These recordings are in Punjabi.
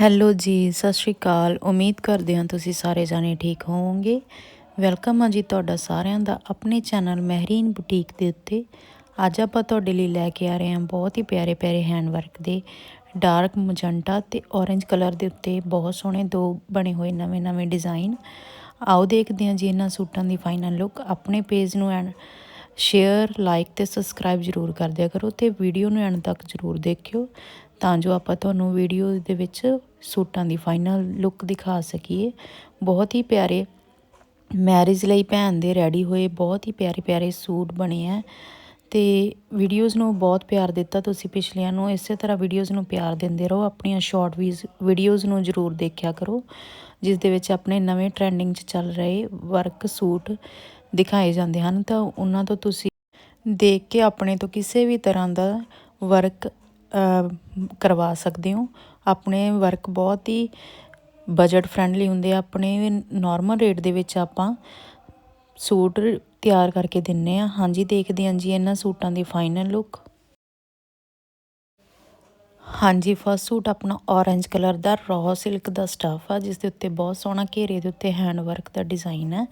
ਹੈਲੋ ਜੀ, ਸਤਿ ਸ਼੍ਰੀ ਅਕਾਲ। ਉਮੀਦ ਕਰਦੇ ਹਾਂ ਤੁਸੀਂ ਸਾਰੇ ਜਾਣੇ ਠੀਕ ਹੋਵੋਗੇ। ਵੈਲਕਮ ਆ ਜੀ ਤੁਹਾਡਾ ਸਾਰਿਆਂ ਦਾ ਆਪਣੇ ਚੈਨਲ ਮਹਿਰੀਨ ਬੁਟੀਕ ਦੇ ਉੱਤੇ। ਅੱਜ ਆਪਾਂ ਤੁਹਾਡੇ ਲਈ ਲੈ ਕੇ ਆ ਰਹੇ ਹਾਂ ਬਹੁਤ ਹੀ ਪਿਆਰੇ ਪਿਆਰੇ ਹੈਂਡ ਵਰਕ ਦੇ ਡਾਰਕ ਮਜੰਟਾ ਤੇ ਔਰੇਂਜ ਕਲਰ ਦੇ ਉੱਤੇ ਬਹੁਤ ਸੋਹਣੇ ਦੋ ਬਣੇ ਹੋਏ ਨਵੇਂ ਨਵੇਂ ਡਿਜ਼ਾਈਨ। ਆਓ ਦੇਖਦੇ ਹਾਂ ਜੀ ਇਹਨਾਂ ਸੂਟਾਂ ਦੀ ਫਾਈਨਲ ਲੁੱਕ। ਆਪਣੇ ਪੇਜ ਨੂੰ ਐਂਡ ਸ਼ੇਅਰ, ਲਾਈਕ ਤੇ ਸਬਸਕ੍ਰਾਈਬ ਜ਼ਰੂਰ ਕਰ ਦਿਆ ਕਰੋ ਤੇ ਵੀਡੀਓ ਨੂੰ ਐਂਡ ਤੱਕ ਜ਼ਰੂਰ ਦੇਖਿਓ। ਤਾਂ ਜੋ ਆਪਾਂ ਤੁਹਾਨੂੰ ਵੀਡੀਓ ਦੇ ਵਿੱਚ ਸੂਟਾਂ ਦੀ ਫਾਈਨਲ ਲੁੱਕ ਦਿਖਾ ਸਕੀਏ। ਬਹੁਤ ਹੀ ਪਿਆਰੇ ਮੈਰਿਜ ਲਈ ਭੈਣ ਦੇ ਰੈਡੀ ਹੋਏ, ਬਹੁਤ ਹੀ ਪਿਆਰੇ ਪਿਆਰੇ ਸੂਟ ਬਣੇ ਆ। ਤੇ ਵੀਡੀਓਜ਼ ਨੂੰ ਬਹੁਤ ਪਿਆਰ ਦਿੱਤਾ ਤੁਸੀਂ ਪਿਛਲਿਆਂ ਨੂੰ। ਇਸੇ ਤਰ੍ਹਾਂ ਵੀਡੀਓਜ਼ ਨੂੰ ਪਿਆਰ ਦਿੰਦੇ ਰਹੋ, ਆਪਣੀਆਂ ਸ਼ਾਰਟ ਵੀਡੀਓਜ਼ ਨੂੰ ਜ਼ਰੂਰ ਦੇਖਿਆ ਕਰੋ, ਜਿਸ ਦੇ ਵਿੱਚ ਆਪਣੇ ਨਵੇਂ ਟ੍ਰੈਂਡਿੰਗ 'ਚ ਚੱਲ ਰਹੇ ਵਰਕ ਸੂਟ ਦਿਖਾਏ ਜਾਂਦੇ ਹਨ। ਤਾਂ ਉਹਨਾਂ ਤੋਂ ਤੁਸੀਂ ਦੇਖ ਕੇ ਆਪਣੇ ਤੋਂ ਕਿਸੇ ਵੀ ਤਰ੍ਹਾਂ ਦਾ ਵਰਕ ਕਰਵਾ ਸਕਦੇ ਹੋ। ਆਪਣੇ ਵਰਕ ਬਹੁਤ ਹੀ ਬਜਟ ਫਰੈਂਡਲੀ ਹੁੰਦੇ ਆ। ਆਪਣੇ ਨੋਰਮਲ ਰੇਟ ਦੇ ਵਿੱਚ ਆਪਾਂ ਸੂਟ ਤਿਆਰ ਕਰਕੇ ਦਿੰਨੇ ਆ। ਹਾਂਜੀ, ਦੇਖਦੇ ਹਾਂ ਜੀ ਇਹਨਾਂ ਸੂਟਾਂ ਦੀ ਫਾਈਨਲ ਲੁੱਕ ਹਾਂਜੀ ਫਸਟ ਸੂਟ ਆਪਣਾ ਔਰੇਂਜ ਕਲਰ ਦਾ ਰॉ ਸਿਲਕ ਦਾ ਸਟਫ ਆ, ਜਿਸ ਦੇ ਉੱਤੇ ਬਹੁਤ ਸੋਹਣਾ ਘੇਰੇ ਦੇ ਉੱਤੇ ਹੈਂਡ ਵਰਕ ਦਾ ਡਿਜ਼ਾਈਨ ਹੈ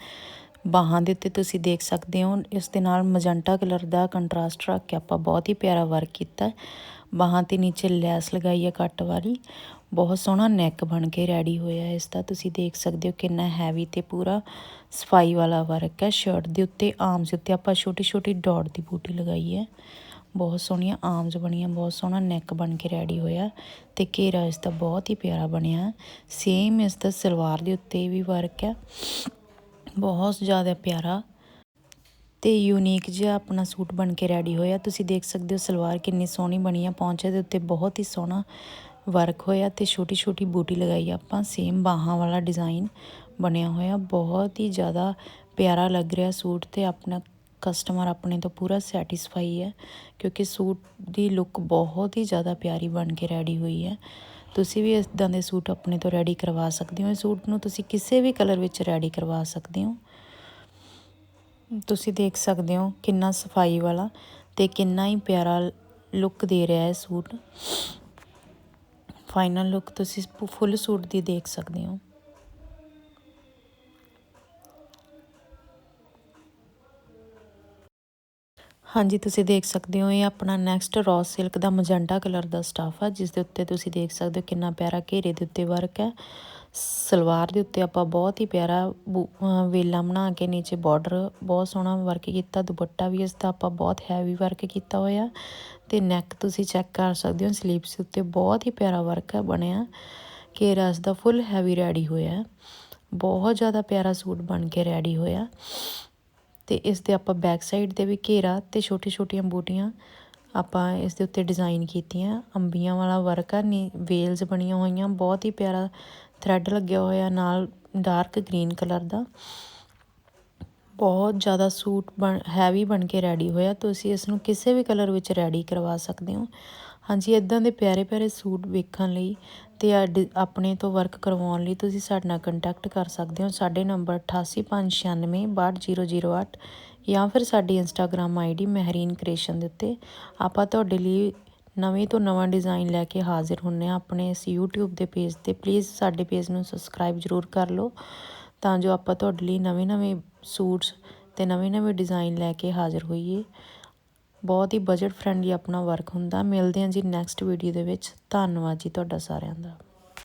ਬਾਹਾਂ ਦੇ ਉੱਤੇ ਤੁਸੀਂ ਦੇਖ ਸਕਦੇ ਹੋ, ਇਸ ਦੇ ਨਾਲ ਮਜੰਟਾ ਕਲਰ ਦਾ ਕੰਟਰਾਸਟ ਰੱਖ ਕੇ ਆਪਾਂ ਬਹੁਤ ਹੀ ਪਿਆਰਾ ਵਰਕ ਕੀਤਾ। ਬਾਹਾਂ ਤੇ ਨੀਚੇ ਲੈਸ ਲਗਾਈ ਹੈ ਕੱਟ ਵਾਲੀ। ਬਹੁਤ ਸੋਹਣਾ ਨੈਕ ਬਣ ਕੇ ਰੈਡੀ ਹੋਇਆ ਇਸ ਦਾ ਤੁਸੀਂ ਦੇਖ ਸਕਦੇ ਹੋ ਕਿੰਨਾ ਹੈਵੀ ਤੇ ਪੂਰਾ ਸਫ਼ਾਈ ਵਾਲਾ ਵਰਕ ਹੈ। ਸ਼ਰਟ ਦੇ ਉੱਤੇ ਆਰਮਸ ਉੱਤੇ ਆਪਾਂ ਛੋਟੀ ਛੋਟੀ ਡਾਟ ਦੀ ਬੂਟੀ ਲਗਾਈ ਹੈ। ਬਹੁਤ ਸੋਹਣੀਆਂ ਆਰਮਸ ਬਣੀਆਂ, ਬਹੁਤ ਸੋਹਣਾ ਨੈਕ ਬਣ ਕੇ ਰੈਡੀ ਹੋਇਆ। ਤੇ ਘੇਰਾ ਇਸ ਦਾ ਬਹੁਤ ਹੀ ਪਿਆਰਾ ਬਣਿਆ ਸੇਮ ਇਸ ਦਾ ਸਲਵਾਰ ਦੇ ਉੱਤੇ ਵੀ ਵਰਕ ਹੈ। ਬਹੁਤ ਜ਼ਿਆਦਾ ਪਿਆਰਾ ਤੇ ਯੂਨੀਕ ਜਿਹਾ ਆਪਣਾ ਸੂਟ ਬਣ ਕੇ ਰੈਡੀ ਹੋਇਆ। ਤੁਸੀਂ ਦੇਖ ਸਕਦੇ ਹੋ ਸਲਵਾਰ ਕਿੰਨੀ ਸੋਹਣੀ ਬਣੀ ਆ। ਪੌਂਚੇ ਦੇ ਉੱਤੇ ਬਹੁਤ ਹੀ ਸੋਹਣਾ ਵਰਕ ਹੋਇਆ ਤੇ ਛੋਟੀ ਛੋਟੀ ਬੂਟੀ ਲਗਾਈ ਆਪਾਂ। ਸੇਮ ਬਾਹਾਂ ਵਾਲਾ ਡਿਜ਼ਾਈਨ ਬਣਿਆ ਹੋਇਆ। ਬਹੁਤ ਹੀ ਜ਼ਿਆਦਾ ਪਿਆਰਾ ਲੱਗ ਰਿਹਾ ਸੂਟ ਤੇ ਆਪਣਾ ਕਸਟਮਰ ਆਪਣੇ ਤੋਂ ਪੂਰਾ ਸੈਟੀਸਫਾਈ ਹੈ ਕਿਉਂਕਿ ਸੂਟ ਦੀ ਲੁੱਕ ਬਹੁਤ ਹੀ ਜ਼ਿਆਦਾ ਪਿਆਰੀ ਬਣ ਕੇ ਰੈਡੀ ਹੋਈ ਹੈ। ਤੁਸੀਂ ਵੀ ਇਦਾਂ ਦੇ ਸੂਟ ਆਪਣੇ ਤੋਂ ਰੈਡੀ ਕਰਵਾ ਸਕਦੇ ਹੋ। ਇਹ ਸੂਟ ਨੂੰ ਤੁਸੀਂ ਕਿਸੇ ਵੀ ਕਲਰ ਵਿੱਚ ਰੈਡੀ ਕਰਵਾ ਸਕਦੇ ਹੋ। ਤੁਸੀਂ ਦੇਖ ਸਕਦੇ ਹੋ ਕਿੰਨਾ ਸਫ਼ਾਈ ਵਾਲਾ ਤੇ ਕਿੰਨਾ ਹੀ ਪਿਆਰਾ ਲੁੱਕ ਦੇ ਰਿਹਾ ਹੈ ਸੂਟ। ਫਾਈਨਲ ਲੁੱਕ ਤੁਸੀਂ ਫੁੱਲ ਸੂਟ ਦੀ ਦੇਖ ਸਕਦੇ ਹੋ। ਹਾਂਜੀ, ਤੁਸੀਂ ਦੇਖ ਸਕਦੇ ਹੋ ਇਹ ਆਪਣਾ ਨੈਕਸਟ ਰੋਸ ਸਿਲਕ ਦਾ ਮਜੰਟਾ ਕਲਰ ਦਾ ਸਟਾਫ ਆ ਜਿਸ ਦੇ ਉੱਤੇ ਤੁਸੀਂ ਦੇਖ ਸਕਦੇ ਹੋ ਕਿੰਨਾ ਪਿਆਰਾ ਘੇਰੇ ਦੇ ਉੱਤੇ ਵਰਕ ਹੈ। ਸਲਵਾਰ ਦੇ ਉੱਤੇ ਆਪਾਂ ਬਹੁਤ ਹੀ ਪਿਆਰਾ ਵੇਲਾ ਬਣਾ ਕੇ ਨੀਚੇ ਬਾਰਡਰ ਬਹੁਤ ਸੋਹਣਾ ਵਰਕ ਕੀਤਾ, ਦੁਪੱਟਾ ਵੀ ਇਸ ਦਾ ਆਪਾਂ ਬਹੁਤ ਹੈਵੀ ਵਰਕ ਕੀਤਾ ਹੋਇਆ ਤੇ ਨੈਕ ਤੁਸੀਂ ਚੈੱਕ ਕਰ ਸਕਦੇ ਹੋ ਸਲੀਵਸ ਉੱਤੇ ਬਹੁਤ ਹੀ ਪਿਆਰਾ ਵਰਕ ਬਣਿਆ, ਘੇਰਾ ਇਸ ਦਾ ਫੁੱਲ ਹੈਵੀ ਰੈਡੀ ਹੋਇਆ, ਬਹੁਤ ਜ਼ਿਆਦਾ ਪਿਆਰਾ ਸੂਟ ਬਣ ਕੇ ਰੈਡੀ ਹੋਇਆ ਤੇ ਇਸ ਦੇ ਆਪਾਂ ਬੈਕ ਸਾਈਡ ਤੇ ਵੀ ਘੇਰਾ ਤੇ ਛੋਟੀ ਛੋਟੀਆਂ ਬੂਟੀਆਂ ਆਪਾਂ ਇਸ ਦੇ ਉੱਤੇ ਡਿਜ਼ਾਈਨ ਕੀਤੀਆਂ। ਅੰਬੀਆਂ ਵਾਲਾ ਵਰਕ ਆ, ਨੀ ਵੇਲਸ ਬਣੀਆਂ ਹੋਈਆਂ, ਬਹੁਤ ਹੀ ਪਿਆਰਾ ਥਰੈਡ ਲੱਗਿਆ ਹੋਇਆ ਨਾਲ ਡਾਰਕ ਗ੍ਰੀਨ ਕਲਰ ਦਾ। ਬਹੁਤ ਜ਼ਿਆਦਾ ਸੂਟ ਬਣ ਹੈਵੀ ਬਣ ਕੇ ਰੈਡੀ ਹੋਇਆ। ਤੁਸੀਂ ਇਸ ਨੂੰ ਕਿਸੇ ਵੀ ਕਲਰ ਵਿੱਚ ਰੈਡੀ ਕਰਵਾ ਸਕਦੇ ਹੋ। ਹਾਂਜੀ ਇਦਾਂ ਦੇ ਪਿਆਰੇ ਪਿਆਰੇ ਸੂਟ ਵੇਖਣ ਲਈ ਤੇ ਆਪਣੇ ਤੋਂ ਵਰਕ ਕਰਵਾਉਣ ਲਈ ਤੁਸੀਂ ਸਾਡੇ ਨਾਲ ਕੰਟੈਕਟ ਕਰ ਸਕਦੇ ਹੋ। ਸਾਡੇ ਨੰਬਰ 8856962008 ਜਾਂ ਫਿਰ ਸਾਡੀ ਇੰਸਟਾਗ੍ਰam ਆਈਡੀ ਮਹਿਰੀਨ ਕ੍ਰੀਏਸ਼ਨ ਦੇ ਉੱਤੇ। ਆਪਾਂ ਤੁਹਾਡੇ ਲਈ ਨਵੇਂ ਤੋਂ ਨਵਾਂ ਡਿਜ਼ਾਈਨ ਲੈ ਕੇ ਹਾਜ਼ਰ ਹੁੰਨੇ ਆ ਆਪਣੇ ਇਸ YouTube ਦੇ ਪੇਜ ਤੇ। ਪਲੀਜ਼ ਸਾਡੇ ਪੇਜ ਨੂੰ ਸਬਸਕ੍ਰਾਈਬ ਜ਼ਰੂਰ ਕਰ ਲਓ ਤਾਂ ਜੋ ਆਪਾਂ ਤੁਹਾਡੇ ਲਈ ਨਵੇਂ-ਨਵੇਂ ਸੂਟਸ ਤੇ ਨਵੇਂ-ਨਵੇਂ ਡਿਜ਼ਾਈਨ ਲੈ ਕੇ ਹਾਜ਼ਰ ਹੋਈਏ। ਬਹੁਤ ਹੀ ਬਜਟ ਫ੍ਰੈਂਡਲੀ ਆਪਣਾ ਵਰਕ ਹੁੰਦਾ। ਮਿਲਦੇ ਹਾਂ ਜੀ ਨੈਕਸਟ ਵੀਡੀਓ ਦੇ ਵਿੱਚ। ਧੰਨਵਾਦ ਜੀ ਤੁਹਾਡਾ ਸਾਰਿਆਂ ਦਾ।